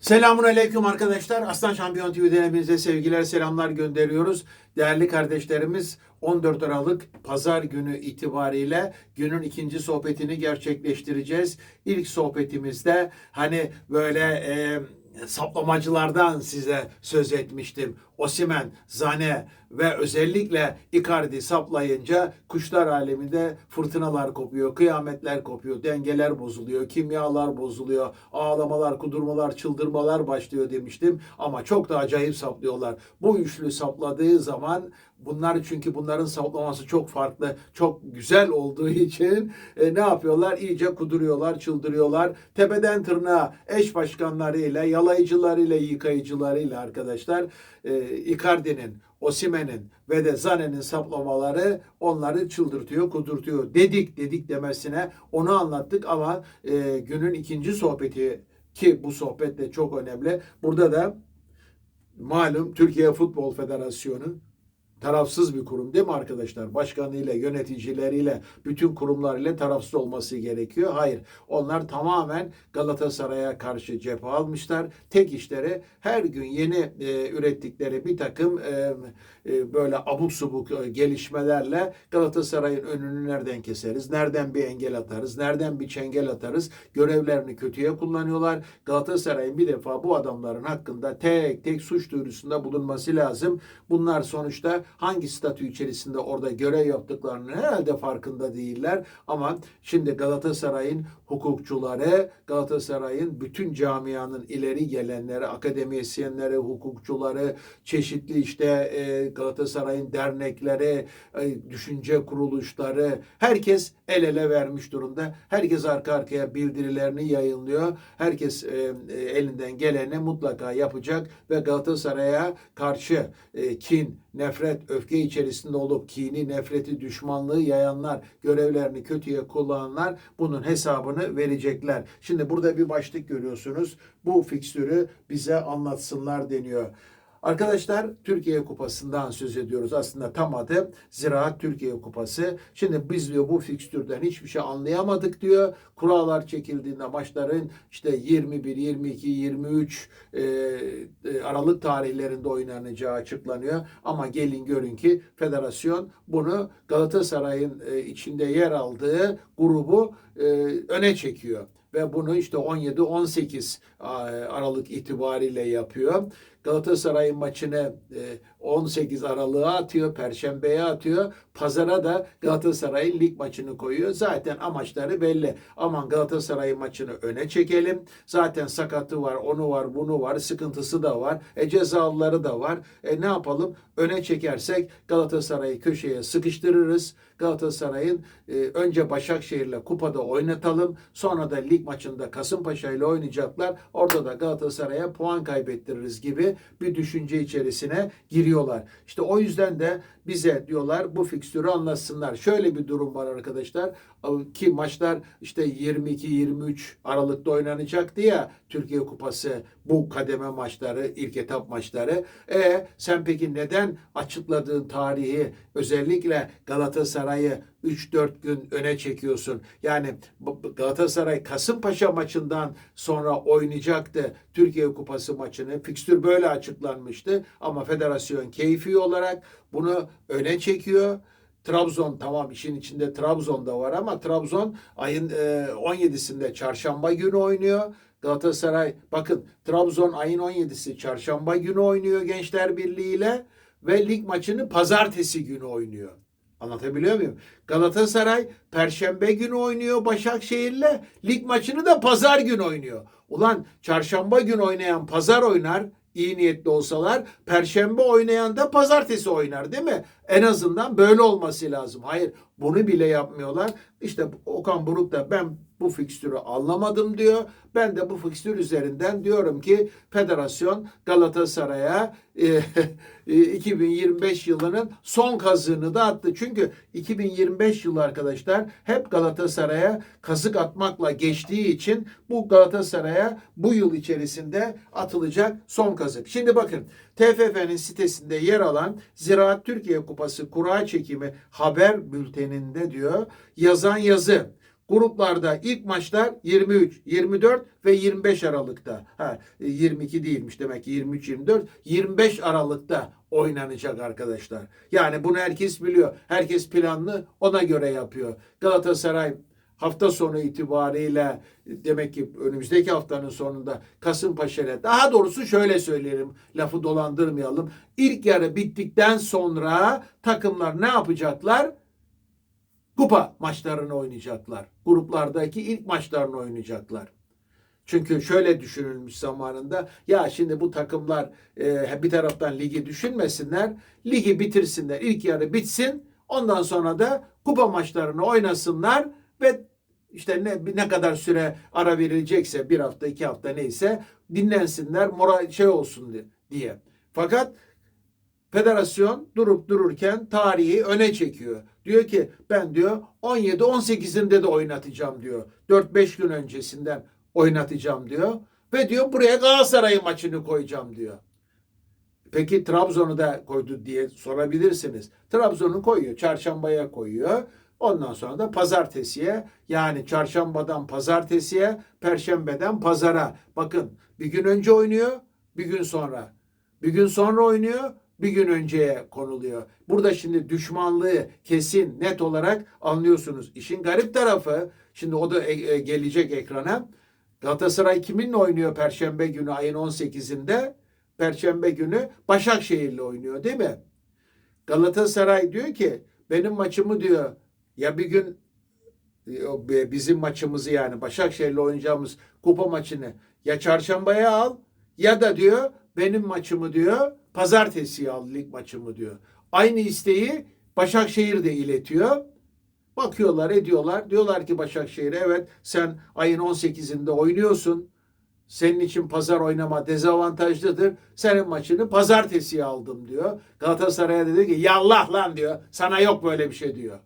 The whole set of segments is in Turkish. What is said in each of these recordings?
Selamun Aleyküm arkadaşlar. Aslan Şampiyon TV'den hepinize sevgiler, selamlar gönderiyoruz. Değerli kardeşlerimiz 14 Aralık Pazar günü itibariyle günün ikinci sohbetini gerçekleştireceğiz. İlk sohbetimizde hani böyle e, saplamacılardan size söz etmiştim. Osimen, Zane ve özellikle Icardi saplayınca kuşlar aleminde fırtınalar kopuyor, kıyametler kopuyor, dengeler bozuluyor, kimyalar bozuluyor, ağlamalar, kudurmalar, çıldırmalar başlıyor demiştim. Ama çok da acayip saplıyorlar. Bu üçlü sapladığı zaman bunlar çünkü bunların saplaması çok farklı, çok güzel olduğu için e, ne yapıyorlar? İyice kuduruyorlar, çıldırıyorlar. Tepeden tırnağa eş başkanlarıyla, yalayıcılarıyla, yıkayıcılarıyla arkadaşlar e, Icardi'nin, Osimen'in ve de Zane'nin saplamaları onları çıldırtıyor, kudurtuyor. Dedik dedik demesine onu anlattık ama e, günün ikinci sohbeti ki bu sohbet de çok önemli. Burada da malum Türkiye Futbol Federasyonu tarafsız bir kurum değil mi arkadaşlar? Başkanıyla, yöneticileriyle, bütün kurumlarıyla tarafsız olması gerekiyor. Hayır. Onlar tamamen Galatasaray'a karşı cephe almışlar. Tek işleri her gün yeni e, ürettikleri bir takım e, e, böyle abuk subuk e, gelişmelerle Galatasaray'ın önünü nereden keseriz? Nereden bir engel atarız? Nereden bir çengel atarız? Görevlerini kötüye kullanıyorlar. Galatasaray'ın bir defa bu adamların hakkında tek tek suç duyurusunda bulunması lazım. Bunlar sonuçta hangi statü içerisinde orada görev yaptıklarının herhalde farkında değiller. Ama şimdi Galatasaray'ın hukukçuları, Galatasaray'ın bütün camianın ileri gelenleri, akademisyenleri, hukukçuları, çeşitli işte e, Galatasaray'ın dernekleri, e, düşünce kuruluşları, herkes el ele vermiş durumda. Herkes arka arkaya bildirilerini yayınlıyor. Herkes e, e, elinden geleni mutlaka yapacak ve Galatasaray'a karşı e, kin, nefret, öfke içerisinde olup kini, nefreti, düşmanlığı yayanlar, görevlerini kötüye kullananlar bunun hesabını verecekler. Şimdi burada bir başlık görüyorsunuz. Bu fikstürü bize anlatsınlar deniyor. Arkadaşlar Türkiye Kupası'ndan söz ediyoruz. Aslında tam adı Ziraat Türkiye Kupası. Şimdi biz diyor bu fikstürden hiçbir şey anlayamadık diyor. Kurallar çekildiğinde maçların işte 21, 22, 23 e, Aralık tarihlerinde oynanacağı açıklanıyor. Ama gelin görün ki federasyon bunu Galatasaray'ın e, içinde yer aldığı grubu e, öne çekiyor ve bunu işte 17-18 Aralık itibariyle yapıyor. Galatasaray maçını e, 18 Aralık'a atıyor, Perşembe'ye atıyor. Pazara da Galatasaray lig maçını koyuyor. Zaten amaçları belli. Aman Galatasaray maçını öne çekelim. Zaten sakatı var, onu var, bunu var, sıkıntısı da var. E cezalıları da var. E ne yapalım? Öne çekersek Galatasaray'ı köşeye sıkıştırırız. Galatasaray'ın e, önce Başakşehir'le kupada oynatalım. Sonra da lig maçında Kasımpaşa ile oynayacaklar. Orada da Galatasaray'a puan kaybettiririz gibi bir düşünce içerisine giriyorlar. İşte o yüzden de bize diyorlar bu fikstürü anlatsınlar. Şöyle bir durum var arkadaşlar ki maçlar işte 22-23 Aralık'ta oynanacaktı ya Türkiye Kupası bu kademe maçları, ilk etap maçları. E sen peki neden açıkladığın tarihi özellikle Galatasaray'ı 3-4 gün öne çekiyorsun. Yani Galatasaray Kasımpaşa maçından sonra oynayacaktı Türkiye Kupası maçını. Fikstür böyle açıklanmıştı ama federasyon keyfi olarak bunu öne çekiyor. Trabzon tamam işin içinde Trabzon da var ama Trabzon ayın 17'sinde çarşamba günü oynuyor. Galatasaray bakın Trabzon ayın 17'si çarşamba günü oynuyor Gençler Birliği ile ve lig maçını pazartesi günü oynuyor. Anlatabiliyor muyum? Galatasaray perşembe günü oynuyor Başakşehir'le. Lig maçını da pazar günü oynuyor. Ulan çarşamba gün oynayan pazar oynar iyi niyetli olsalar perşembe oynayan da pazartesi oynar değil mi? En azından böyle olması lazım. Hayır bunu bile yapmıyorlar. İşte Okan Buruk da ben bu fikstürü anlamadım diyor. Ben de bu fikstür üzerinden diyorum ki federasyon Galatasaray'a e, 2025 yılının son kazığını da attı. Çünkü 2025 yılı arkadaşlar hep Galatasaray'a kazık atmakla geçtiği için bu Galatasaray'a bu yıl içerisinde atılacak son kazık. Şimdi bakın TFF'nin sitesinde yer alan Ziraat Türkiye Kupası kura çekimi haber bülteninde diyor yazan yazı Gruplarda ilk maçlar 23, 24 ve 25 Aralık'ta. Ha, e, 22 değilmiş demek ki 23, 24, 25 Aralık'ta oynanacak arkadaşlar. Yani bunu herkes biliyor. Herkes planlı ona göre yapıyor. Galatasaray hafta sonu itibariyle demek ki önümüzdeki haftanın sonunda Kasımpaşa'yla daha doğrusu şöyle söyleyelim lafı dolandırmayalım. İlk yarı bittikten sonra takımlar ne yapacaklar? Kupa maçlarını oynayacaklar. Gruplardaki ilk maçlarını oynayacaklar. Çünkü şöyle düşünülmüş zamanında ya şimdi bu takımlar e, bir taraftan ligi düşünmesinler. Ligi bitirsinler. ilk yarı bitsin. Ondan sonra da kupa maçlarını oynasınlar ve işte ne, ne kadar süre ara verilecekse bir hafta iki hafta neyse dinlensinler moral şey olsun diye. Fakat federasyon durup dururken tarihi öne çekiyor. Diyor ki ben diyor 17-18'inde de oynatacağım diyor. 4-5 gün öncesinden oynatacağım diyor. Ve diyor buraya Galatasaray maçını koyacağım diyor. Peki Trabzon'u da koydu diye sorabilirsiniz. Trabzon'u koyuyor. Çarşambaya koyuyor. Ondan sonra da pazartesiye yani çarşambadan pazartesiye, perşembeden pazara. Bakın bir gün önce oynuyor, bir gün sonra. Bir gün sonra oynuyor, bir gün önceye konuluyor. Burada şimdi düşmanlığı kesin net olarak anlıyorsunuz. İşin garip tarafı şimdi o da e- e- gelecek ekrana. Galatasaray kiminle oynuyor Perşembe günü ayın 18'inde? Perşembe günü Başakşehir'le oynuyor değil mi? Galatasaray diyor ki benim maçımı diyor ya bir gün bizim maçımızı yani Başakşehir'le oynayacağımız kupa maçını ya çarşambaya al ya da diyor benim maçımı diyor pazartesiye al lig maçımı diyor. Aynı isteği Başakşehir de iletiyor. Bakıyorlar ediyorlar. Diyorlar ki Başakşehir evet sen ayın 18'inde oynuyorsun. Senin için pazar oynama dezavantajlıdır. Senin maçını pazartesiye aldım diyor. Galatasaray'a dedi ki yallah lan diyor. Sana yok böyle bir şey diyor.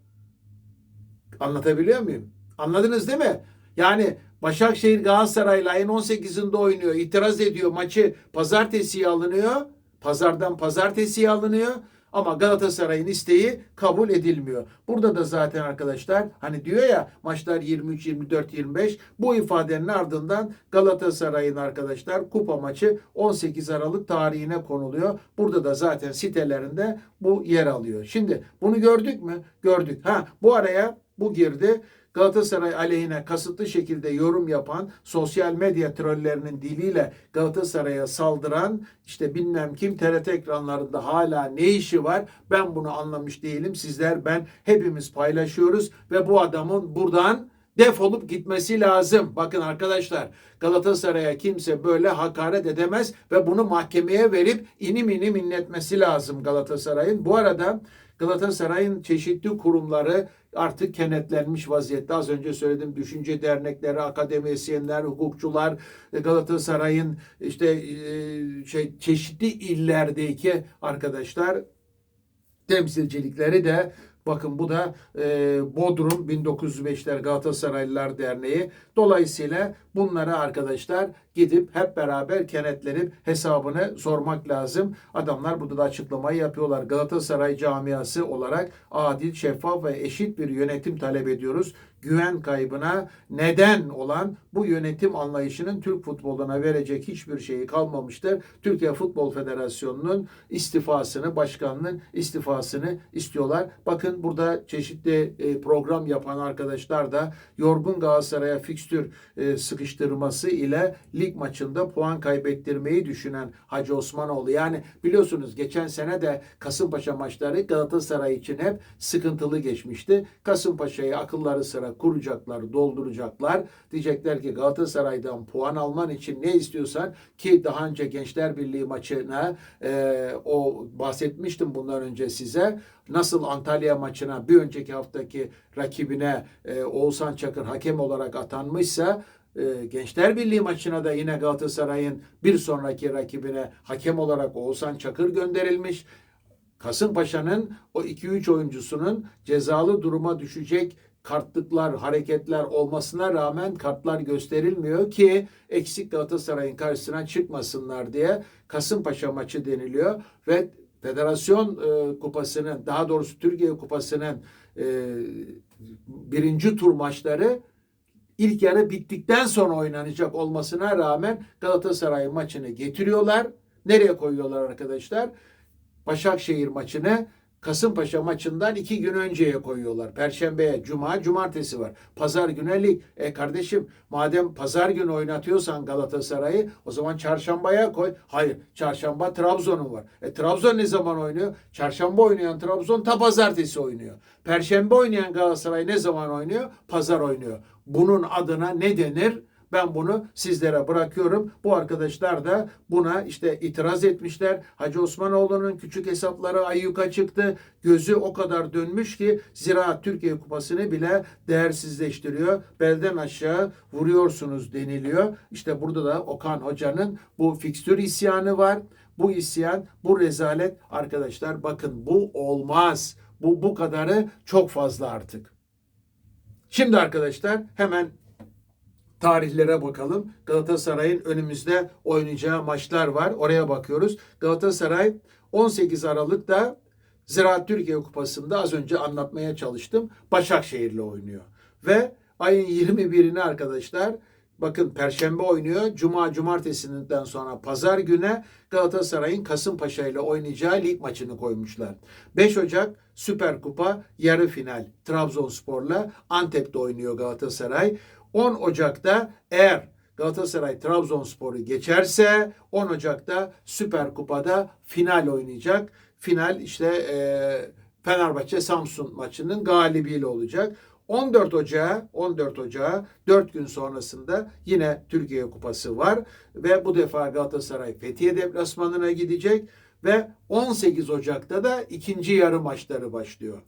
Anlatabiliyor muyum? Anladınız değil mi? Yani Başakşehir Galatasaray'la ayın 18'inde oynuyor. İtiraz ediyor. Maçı pazartesiye alınıyor. Pazardan pazartesiye alınıyor. Ama Galatasaray'ın isteği kabul edilmiyor. Burada da zaten arkadaşlar hani diyor ya maçlar 23, 24, 25 bu ifadenin ardından Galatasaray'ın arkadaşlar kupa maçı 18 Aralık tarihine konuluyor. Burada da zaten sitelerinde bu yer alıyor. Şimdi bunu gördük mü? Gördük. Ha bu araya bu girdi. Galatasaray aleyhine kasıtlı şekilde yorum yapan, sosyal medya trollerinin diliyle Galatasaray'a saldıran, işte bilmem kim TRT ekranlarında hala ne işi var ben bunu anlamış değilim. Sizler ben hepimiz paylaşıyoruz ve bu adamın buradan defolup gitmesi lazım. Bakın arkadaşlar Galatasaray'a kimse böyle hakaret edemez ve bunu mahkemeye verip inim inim inletmesi lazım Galatasaray'ın. Bu arada Galatasaray'ın çeşitli kurumları artık kenetlenmiş vaziyette. Az önce söyledim düşünce dernekleri, akademisyenler, hukukçular, e, Galatasaray'ın işte e, şey çeşitli illerdeki arkadaşlar temsilcilikleri de Bakın bu da e, Bodrum 1905'ler Galatasaraylılar Derneği. Dolayısıyla bunlara arkadaşlar gidip hep beraber kenetlenip hesabını sormak lazım. Adamlar burada da açıklamayı yapıyorlar. Galatasaray camiası olarak adil, şeffaf ve eşit bir yönetim talep ediyoruz. Güven kaybına neden olan bu yönetim anlayışının Türk futboluna verecek hiçbir şeyi kalmamıştır. Türkiye Futbol Federasyonu'nun istifasını, başkanının istifasını istiyorlar. Bakın burada çeşitli e, program yapan arkadaşlar da yorgun Galatasaray'a fikstür e, sıkıştırması ile lig maçında puan kaybettirmeyi düşünen Hacı Osmanoğlu. Yani biliyorsunuz geçen sene de Kasımpaşa maçları Galatasaray için hep sıkıntılı geçmişti. Kasımpaşa'yı akılları sıra kuracaklar, dolduracaklar. Diyecekler ki Galatasaray'dan puan alman için ne istiyorsan ki daha önce Gençler Birliği maçına e, o bahsetmiştim bundan önce size. Nasıl Antalya maçına bir önceki haftaki rakibine e, Oğuzhan Çakır hakem olarak atanmışsa e, Gençler Birliği maçına da yine Galatasaray'ın bir sonraki rakibine hakem olarak Oğuzhan Çakır gönderilmiş. Kasımpaşa'nın o 2-3 oyuncusunun cezalı duruma düşecek kartlıklar, hareketler olmasına rağmen kartlar gösterilmiyor ki eksik Galatasaray'ın karşısına çıkmasınlar diye Kasımpaşa maçı deniliyor ve Federasyon e, kupasının daha doğrusu Türkiye kupasının e, birinci tur maçları ilk yarı bittikten sonra oynanacak olmasına rağmen Galatasaray maçını getiriyorlar. Nereye koyuyorlar arkadaşlar? Başakşehir maçını Kasımpaşa maçından iki gün önceye koyuyorlar. Perşembeye, cuma, cumartesi var. Pazar günü lig. E kardeşim madem pazar günü oynatıyorsan Galatasaray'ı o zaman çarşambaya koy. Hayır çarşamba Trabzon'un var. E Trabzon ne zaman oynuyor? Çarşamba oynayan Trabzon ta pazartesi oynuyor. Perşembe oynayan Galatasaray ne zaman oynuyor? Pazar oynuyor. Bunun adına ne denir? Ben bunu sizlere bırakıyorum. Bu arkadaşlar da buna işte itiraz etmişler. Hacı Osmanoğlu'nun küçük hesapları ayyuka çıktı. Gözü o kadar dönmüş ki Ziraat Türkiye Kupası'nı bile değersizleştiriyor. Belden aşağı vuruyorsunuz deniliyor. İşte burada da Okan Hoca'nın bu fikstür isyanı var. Bu isyan, bu rezalet arkadaşlar bakın bu olmaz. Bu bu kadarı çok fazla artık. Şimdi arkadaşlar hemen tarihlere bakalım. Galatasaray'ın önümüzde oynayacağı maçlar var. Oraya bakıyoruz. Galatasaray 18 Aralık'ta Ziraat Türkiye Kupası'nda az önce anlatmaya çalıştım. Başakşehir'le oynuyor. Ve ayın 21'ini arkadaşlar bakın Perşembe oynuyor. Cuma cumartesinden sonra pazar güne Galatasaray'ın Kasımpaşa ile oynayacağı lig maçını koymuşlar. 5 Ocak Süper Kupa yarı final Trabzonspor'la Antep'te oynuyor Galatasaray. 10 Ocak'ta eğer Galatasaray Trabzonspor'u geçerse 10 Ocak'ta Süper Kupa'da final oynayacak. Final işte e, Fenerbahçe Samsun maçının galibiyle olacak. 14 Ocağı 14 Ocağı 4 gün sonrasında yine Türkiye Kupası var ve bu defa Galatasaray Fethiye deplasmanına gidecek ve 18 Ocak'ta da ikinci yarı maçları başlıyor.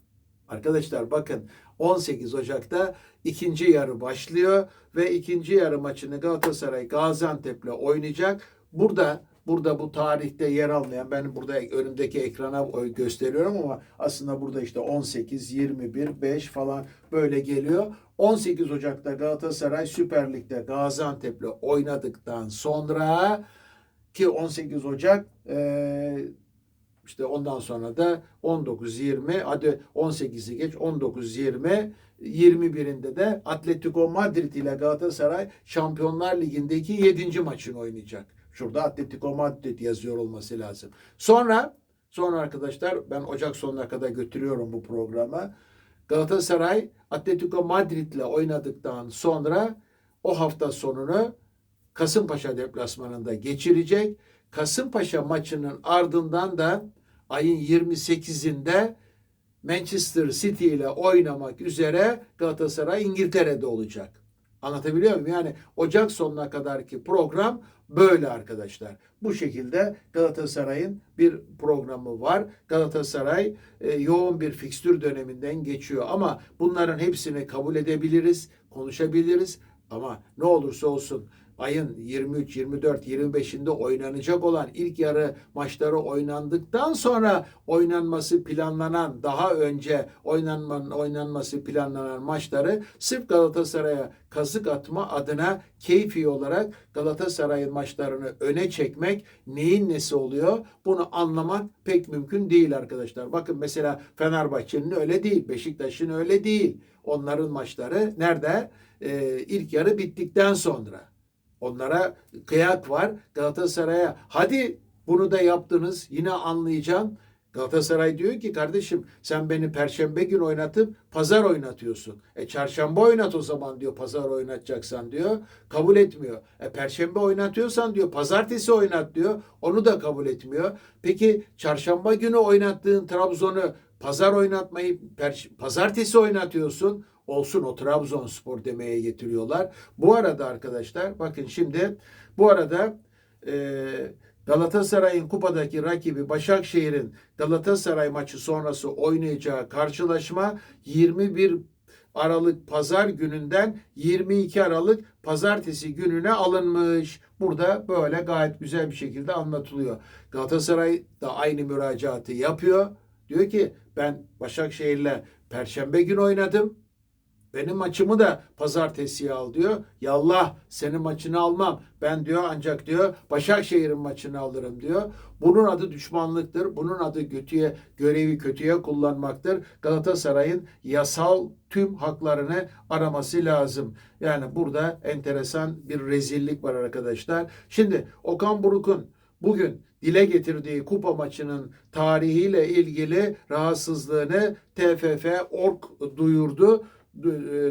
Arkadaşlar bakın 18 Ocak'ta ikinci yarı başlıyor ve ikinci yarı maçını Galatasaray Gaziantep'le oynayacak. Burada burada bu tarihte yer almayan ben burada önümdeki ekrana gösteriyorum ama aslında burada işte 18, 21, 5 falan böyle geliyor. 18 Ocak'ta Galatasaray Süper Lig'de Gaziantep'le oynadıktan sonra ki 18 Ocak eee işte ondan sonra da 19 20 hadi 18'i geç 19 20 21'inde de Atletico Madrid ile Galatasaray Şampiyonlar Ligi'ndeki 7. maçını oynayacak. Şurada Atletico Madrid yazıyor olması lazım. Sonra sonra arkadaşlar ben Ocak sonuna kadar götürüyorum bu programı. Galatasaray Atletico Madrid ile oynadıktan sonra o hafta sonunu Kasımpaşa deplasmanında geçirecek. Kasımpaşa maçının ardından da ayın 28'inde Manchester City ile oynamak üzere Galatasaray İngiltere'de olacak. Anlatabiliyor muyum? Yani Ocak sonuna kadarki program böyle arkadaşlar. Bu şekilde Galatasaray'ın bir programı var. Galatasaray e, yoğun bir fikstür döneminden geçiyor ama bunların hepsini kabul edebiliriz, konuşabiliriz ama ne olursa olsun ayın 23, 24, 25'inde oynanacak olan ilk yarı maçları oynandıktan sonra oynanması planlanan, daha önce oynanman, oynanması planlanan maçları sırf Galatasaray'a kazık atma adına keyfi olarak Galatasaray'ın maçlarını öne çekmek neyin nesi oluyor? Bunu anlamak pek mümkün değil arkadaşlar. Bakın mesela Fenerbahçe'nin öyle değil, Beşiktaş'ın öyle değil. Onların maçları nerede? Ee, ilk yarı bittikten sonra. Onlara kıyak var. Galatasaray'a hadi bunu da yaptınız yine anlayacağım. Galatasaray diyor ki kardeşim sen beni perşembe gün oynatıp pazar oynatıyorsun. E çarşamba oynat o zaman diyor pazar oynatacaksan diyor. Kabul etmiyor. E perşembe oynatıyorsan diyor pazartesi oynat diyor. Onu da kabul etmiyor. Peki çarşamba günü oynattığın Trabzon'u pazar oynatmayı pazartesi oynatıyorsun olsun o Trabzonspor demeye getiriyorlar. Bu arada arkadaşlar bakın şimdi bu arada e, Galatasaray'ın kupadaki rakibi Başakşehir'in Galatasaray maçı sonrası oynayacağı karşılaşma 21 Aralık pazar gününden 22 Aralık pazartesi gününe alınmış. Burada böyle gayet güzel bir şekilde anlatılıyor. Galatasaray da aynı müracaatı yapıyor. Diyor ki ben Başakşehir'le Perşembe gün oynadım. Benim maçımı da pazartesiye al diyor. Yallah senin maçını almam. Ben diyor ancak diyor Başakşehir'in maçını alırım diyor. Bunun adı düşmanlıktır. Bunun adı kötüye görevi kötüye kullanmaktır. Galatasaray'ın yasal tüm haklarını araması lazım. Yani burada enteresan bir rezillik var arkadaşlar. Şimdi Okan Buruk'un bugün dile getirdiği kupa maçının tarihiyle ilgili rahatsızlığını TFF Org duyurdu du-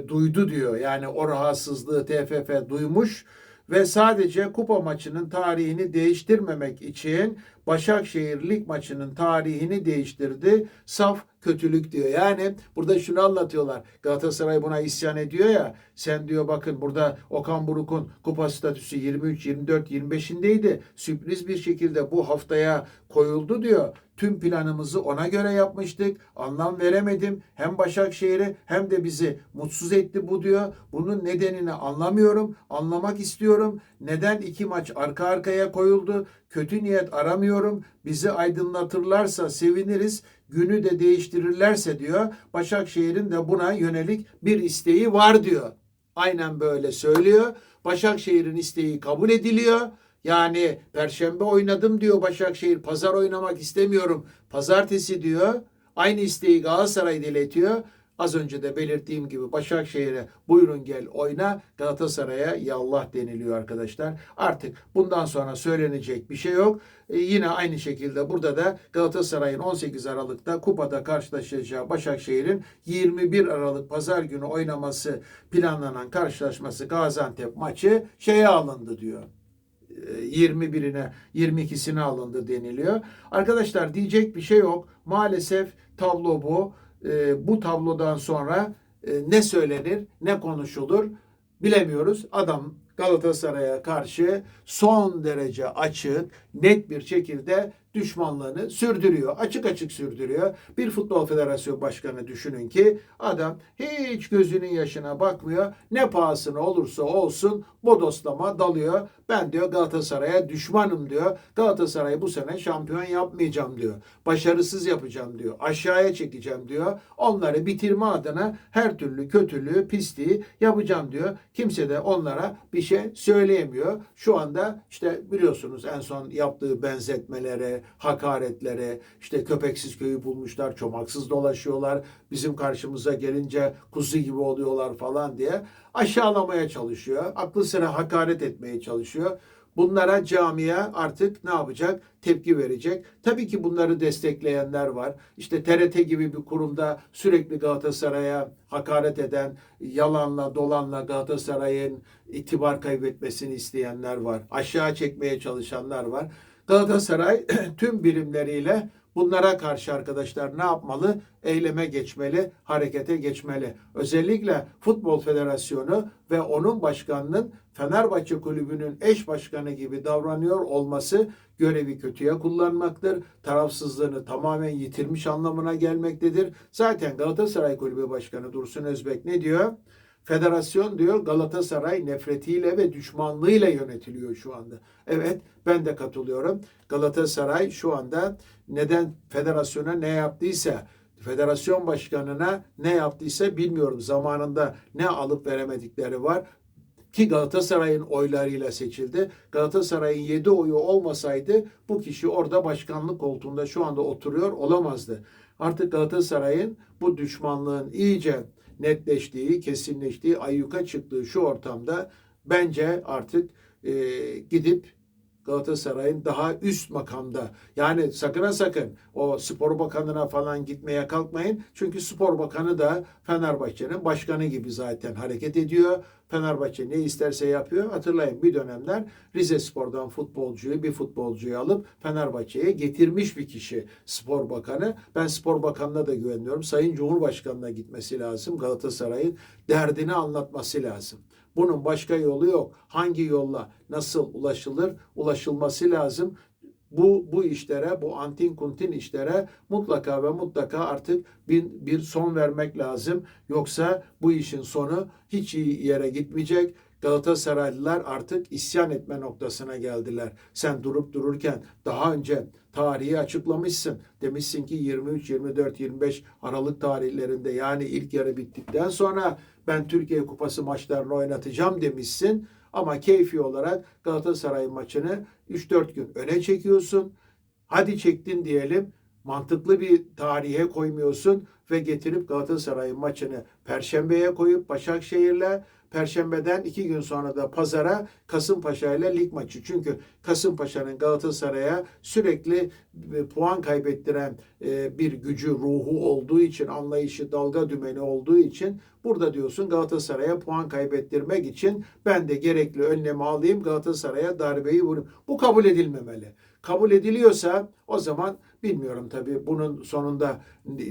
duydu diyor. Yani o rahatsızlığı TFF duymuş ve sadece kupa maçının tarihini değiştirmemek için Başakşehir lig maçının tarihini değiştirdi. Saf kötülük diyor. Yani burada şunu anlatıyorlar. Galatasaray buna isyan ediyor ya. Sen diyor bakın burada Okan Buruk'un kupa statüsü 23, 24, 25'indeydi. Sürpriz bir şekilde bu haftaya koyuldu diyor. Tüm planımızı ona göre yapmıştık. Anlam veremedim. Hem Başakşehir'i hem de bizi mutsuz etti bu diyor. Bunun nedenini anlamıyorum. Anlamak istiyorum. Neden iki maç arka arkaya koyuldu? Kötü niyet aramıyorum. Bizi aydınlatırlarsa seviniriz. Günü de değiştirirlerse diyor. Başakşehir'in de buna yönelik bir isteği var diyor. Aynen böyle söylüyor. Başakşehir'in isteği kabul ediliyor. Yani perşembe oynadım diyor Başakşehir. Pazar oynamak istemiyorum. Pazartesi diyor. Aynı isteği Galatasaray diletiyor. Az önce de belirttiğim gibi Başakşehir'e buyurun gel oyna Galatasaray'a yallah deniliyor arkadaşlar. Artık bundan sonra söylenecek bir şey yok. E, yine aynı şekilde burada da Galatasaray'ın 18 Aralık'ta kupada karşılaşacağı Başakşehir'in 21 Aralık pazar günü oynaması planlanan karşılaşması Gaziantep maçı şeye alındı diyor. 21'ine 22'sine alındı deniliyor. Arkadaşlar diyecek bir şey yok. Maalesef tablo bu. Ee, bu tablodan sonra e, ne söylenir, ne konuşulur bilemiyoruz. Adam Galatasaray'a karşı son derece açık, net bir şekilde düşmanlığını sürdürüyor. Açık açık sürdürüyor. Bir futbol federasyon başkanı düşünün ki adam hiç gözünün yaşına bakmıyor. Ne pahasına olursa olsun bodoslama dalıyor. Ben diyor Galatasaray'a düşmanım diyor. Galatasaray'ı bu sene şampiyon yapmayacağım diyor. Başarısız yapacağım diyor. Aşağıya çekeceğim diyor. Onları bitirme adına her türlü kötülüğü, pisliği yapacağım diyor. Kimse de onlara bir şey söyleyemiyor. Şu anda işte biliyorsunuz en son yaptığı benzetmelere, hakaretlere, işte köpeksiz köyü bulmuşlar, çomaksız dolaşıyorlar, bizim karşımıza gelince kuzu gibi oluyorlar falan diye aşağılamaya çalışıyor. Aklı sıra hakaret etmeye çalışıyor. Bunlara camiye artık ne yapacak? Tepki verecek. Tabii ki bunları destekleyenler var. İşte TRT gibi bir kurumda sürekli Galatasaray'a hakaret eden, yalanla dolanla Galatasaray'ın itibar kaybetmesini isteyenler var. Aşağı çekmeye çalışanlar var. Galatasaray tüm birimleriyle bunlara karşı arkadaşlar ne yapmalı? Eyleme geçmeli, harekete geçmeli. Özellikle Futbol Federasyonu ve onun başkanının Fenerbahçe Kulübü'nün eş başkanı gibi davranıyor olması görevi kötüye kullanmaktır. Tarafsızlığını tamamen yitirmiş anlamına gelmektedir. Zaten Galatasaray Kulübü Başkanı Dursun Özbek ne diyor? Federasyon diyor Galatasaray nefretiyle ve düşmanlığıyla yönetiliyor şu anda. Evet ben de katılıyorum. Galatasaray şu anda neden federasyona ne yaptıysa federasyon başkanına ne yaptıysa bilmiyorum. Zamanında ne alıp veremedikleri var ki Galatasaray'ın oylarıyla seçildi. Galatasaray'ın 7 oyu olmasaydı bu kişi orada başkanlık koltuğunda şu anda oturuyor olamazdı. Artık Galatasaray'ın bu düşmanlığın iyice netleştiği, kesinleştiği, ayyuka çıktığı şu ortamda bence artık e, gidip Galatasaray'ın daha üst makamda. Yani sakın ha sakın o spor bakanına falan gitmeye kalkmayın. Çünkü spor bakanı da Fenerbahçe'nin başkanı gibi zaten hareket ediyor. Fenerbahçe ne isterse yapıyor. Hatırlayın bir dönemler Rize Spor'dan futbolcuyu bir futbolcuyu alıp Fenerbahçe'ye getirmiş bir kişi spor bakanı. Ben spor bakanına da güveniyorum. Sayın Cumhurbaşkanı'na gitmesi lazım. Galatasaray'ın derdini anlatması lazım. Bunun başka yolu yok. Hangi yolla nasıl ulaşılır? Ulaşılması lazım. Bu bu işlere, bu antin kuntin işlere mutlaka ve mutlaka artık bir, bir son vermek lazım. Yoksa bu işin sonu hiç iyi yere gitmeyecek. Galatasaraylılar artık isyan etme noktasına geldiler. Sen durup dururken daha önce tarihi açıklamışsın. Demişsin ki 23, 24, 25 Aralık tarihlerinde yani ilk yarı bittikten sonra ben Türkiye Kupası maçlarını oynatacağım demişsin. Ama keyfi olarak Galatasaray maçını 3-4 gün öne çekiyorsun. Hadi çektin diyelim. Mantıklı bir tarihe koymuyorsun ve getirip Galatasaray maçını Perşembe'ye koyup Başakşehir'le Perşembeden iki gün sonra da pazara Kasımpaşa ile lig maçı. Çünkü Kasımpaşa'nın Galatasaray'a sürekli e, puan kaybettiren e, bir gücü, ruhu olduğu için, anlayışı dalga dümeni olduğu için burada diyorsun Galatasaray'a puan kaybettirmek için ben de gerekli önlemi alayım Galatasaray'a darbeyi vurayım. Bu kabul edilmemeli. Kabul ediliyorsa o zaman bilmiyorum tabii bunun sonunda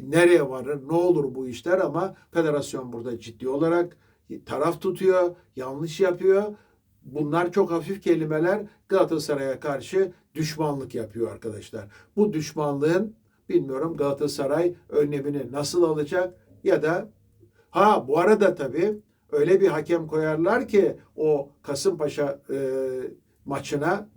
nereye varır, ne olur bu işler ama federasyon burada ciddi olarak taraf tutuyor, yanlış yapıyor. Bunlar çok hafif kelimeler Galatasaray'a karşı düşmanlık yapıyor arkadaşlar. Bu düşmanlığın bilmiyorum Galatasaray önlemini nasıl alacak ya da ha bu arada tabii öyle bir hakem koyarlar ki o Kasımpaşa e, maçına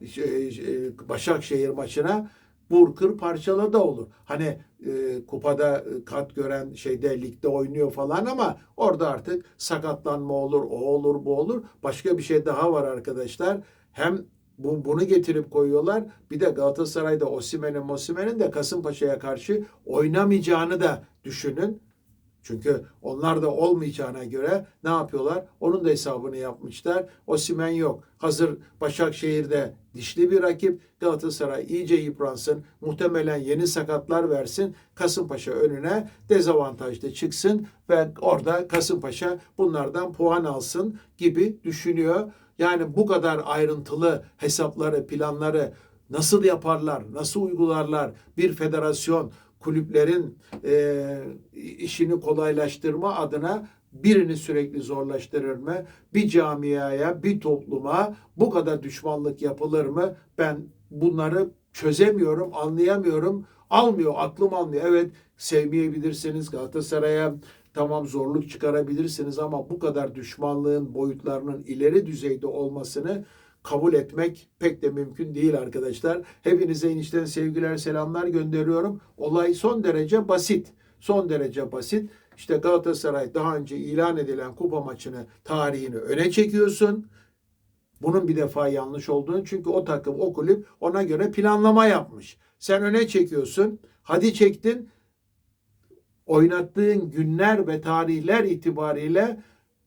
e, Başakşehir maçına vur kır parçala da olur. Hani e, kupada e, kat gören şeyde ligde oynuyor falan ama orada artık sakatlanma olur, o olur, bu olur. Başka bir şey daha var arkadaşlar. Hem bu, bunu getirip koyuyorlar. Bir de Galatasaray'da Osimhen'in Mosimen'in de Kasımpaşa'ya karşı oynamayacağını da düşünün. Çünkü onlar da olmayacağına göre ne yapıyorlar? Onun da hesabını yapmışlar. Osimen yok. Hazır Başakşehir'de dişli bir rakip. Galatasaray iyice yıpransın. Muhtemelen yeni sakatlar versin. Kasımpaşa önüne dezavantajlı çıksın ve orada Kasımpaşa bunlardan puan alsın gibi düşünüyor. Yani bu kadar ayrıntılı hesapları, planları nasıl yaparlar, nasıl uygularlar bir federasyon kulüplerin e, işini kolaylaştırma adına birini sürekli zorlaştırır mı? Bir camiaya, bir topluma bu kadar düşmanlık yapılır mı? Ben bunları çözemiyorum, anlayamıyorum. Almıyor, aklım almıyor. Evet sevmeyebilirsiniz Galatasaray'a tamam zorluk çıkarabilirsiniz ama bu kadar düşmanlığın boyutlarının ileri düzeyde olmasını kabul etmek pek de mümkün değil arkadaşlar. Hepinize enişten sevgiler selamlar gönderiyorum. Olay son derece basit. Son derece basit. İşte Galatasaray daha önce ilan edilen kupa maçını tarihini öne çekiyorsun. Bunun bir defa yanlış olduğunu çünkü o takım o kulüp ona göre planlama yapmış. Sen öne çekiyorsun. Hadi çektin. Oynattığın günler ve tarihler itibariyle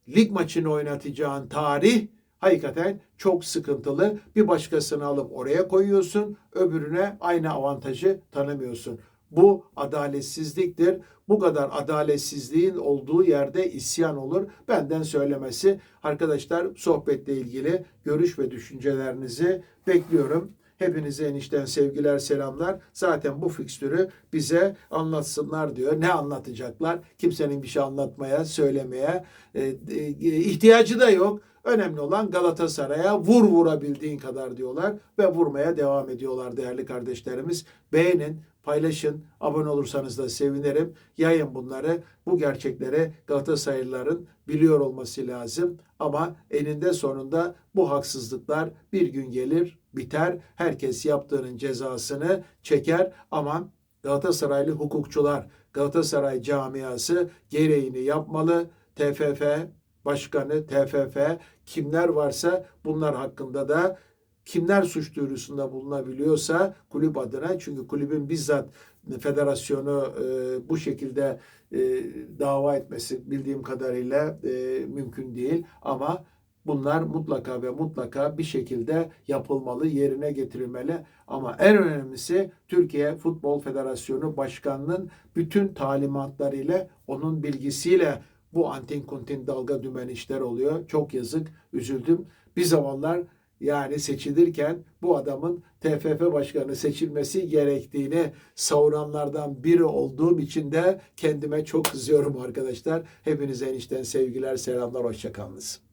lig maçını oynatacağın tarih hakikaten çok sıkıntılı. Bir başkasını alıp oraya koyuyorsun, öbürüne aynı avantajı tanımıyorsun. Bu adaletsizliktir. Bu kadar adaletsizliğin olduğu yerde isyan olur. Benden söylemesi. Arkadaşlar sohbetle ilgili görüş ve düşüncelerinizi bekliyorum. Hepinize enişten sevgiler, selamlar. Zaten bu fikstürü bize anlatsınlar diyor. Ne anlatacaklar? Kimsenin bir şey anlatmaya, söylemeye e, e, ihtiyacı da yok. Önemli olan Galatasaray'a vur vurabildiğin kadar diyorlar ve vurmaya devam ediyorlar değerli kardeşlerimiz. Beğenin, paylaşın, abone olursanız da sevinirim. Yayın bunları. Bu gerçekleri Galatasaraylıların biliyor olması lazım. Ama eninde sonunda bu haksızlıklar bir gün gelir, biter. Herkes yaptığının cezasını çeker ama Galatasaraylı hukukçular, Galatasaray camiası gereğini yapmalı. TFF başkanı, TFF kimler varsa bunlar hakkında da kimler suç duyurusunda bulunabiliyorsa kulüp adına çünkü kulübün bizzat federasyonu e, bu şekilde e, dava etmesi bildiğim kadarıyla e, mümkün değil ama bunlar mutlaka ve mutlaka bir şekilde yapılmalı, yerine getirilmeli. Ama en önemlisi Türkiye Futbol Federasyonu Başkanı'nın bütün talimatlarıyla, onun bilgisiyle bu antin kuntin dalga dümen işler oluyor. Çok yazık, üzüldüm. Bir zamanlar yani seçilirken bu adamın TFF başkanı seçilmesi gerektiğini savuranlardan biri olduğum için de kendime çok kızıyorum arkadaşlar. Hepinize enişten sevgiler, selamlar, hoşçakalınız.